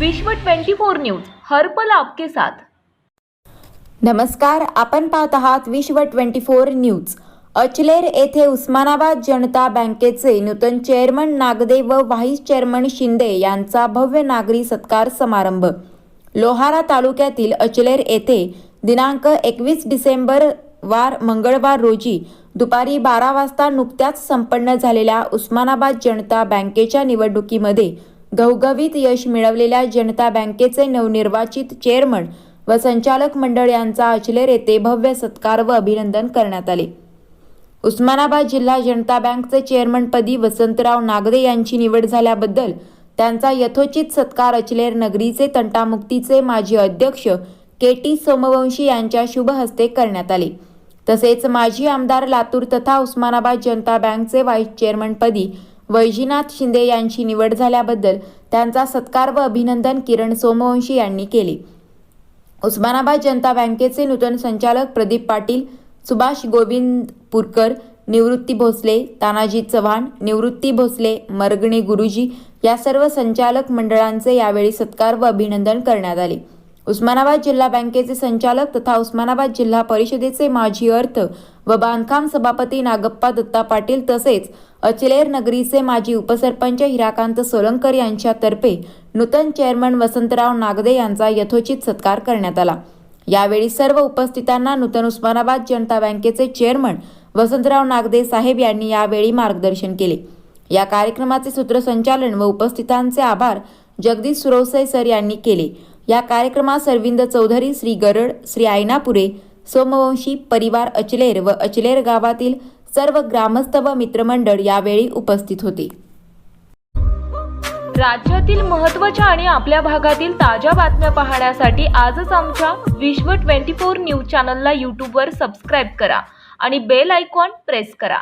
विश्व 24 न्यूज हर्पल आपके साथ. नमस्कार आपण पाहत आहात विश्व ट्वेंटी फोर न्यूज. अचलेर येथे उस्मानाबाद जनता बँकेचे नूतन चेअरमन नागदे व व्हाईस चेअरमन शिंदे यांचा भव्य नागरी सत्कार समारंभ. लोहारा तालुक्यातील अचलेर येथे दिनांक एकवीस डिसेंबर वार मंगळवार रोजी दुपारी बारा वाजता नुकत्याच संपन्न झालेल्या उस्मानाबाद जनता बँकेच्या निवडणुकीमध्ये घवघवीत यश मिळवलेल्या जनता बँकेचे नवनिर्वाचित चेअरमन व संचालक मंडळ यांचा अचलेर येथे भव्य सत्कार व अभिनंदन करण्यात आले. उस्मानाबाद जिल्हा जनता बँकचे चेअरमनपदी वसंतराव नागदे यांची निवड झाल्याबद्दल त्यांचा यथोचित सत्कार अचलेर नगरीचे तंटामुक्तीचे माजी अध्यक्ष के टी सोमवंशी यांच्या शुभ हस्ते करण्यात आले. तसेच माजी आमदार लातूर तथा उस्मानाबाद जनता बँकचे व्हाईस चेअरमनपदी वैजीनाथ शिंदे यांची निवड झाल्याबद्दल त्यांचा सत्कार व अभिनंदन किरण सोमवंशी यांनी केले. उस्मानाबाद जनता बँकेचे नूतन संचालक प्रदीप पाटील सुभाष गोविंद पुरकर निवृत्ती भोसले तानाजी चव्हाण निवृत्ती भोसले मरगणे गुरुजी या सर्व संचालक मंडळांचे यावेळी सत्कार व अभिनंदन करण्यात आले. उस्मानाबाद जिल्हा बँकेचे संचालक तथा उस्मानाबाद जिल्हा परिषदेचे माजी अर्थ व बांधकाम सभापती नागप्पा दत्ता पाटील तसेच अचलेर नगरीचे माजी उपसरपंच हिराकांत सोलंकर यांच्यातर्फे नूतन चेअरमन वसंतराव नागदे यांचा यथोचित सत्कार करण्यात आला. यावेळी सर्व उपस्थितांना नूतन उस्मानाबाद जनता बँकेचे चेअरमन वसंतराव नागदे साहेब यांनी यावेळी मार्गदर्शन केले. या कार्यक्रमाचे सूत्रसंचालन व उपस्थितांचे आभार जगदीश सुरवसे सर यांनी केले. या कार्यक्रमात अरविंद चौधरी श्री गरड श्री आयनापुरे सोमवंशी परिवार अचलेर व अचलेर गावातील सर्व ग्रामस्थ व मित्रमंडळ यावेळी उपस्थित होते. राज्यातील महत्त्वाच्या आणि आपल्या भागातील ताज्या बातम्या पाहण्यासाठी आजच आमच्या विश्व 24 न्यूज चॅनलला यूट्यूबवर सबस्क्राईब करा आणि बेल आयकॉन प्रेस करा.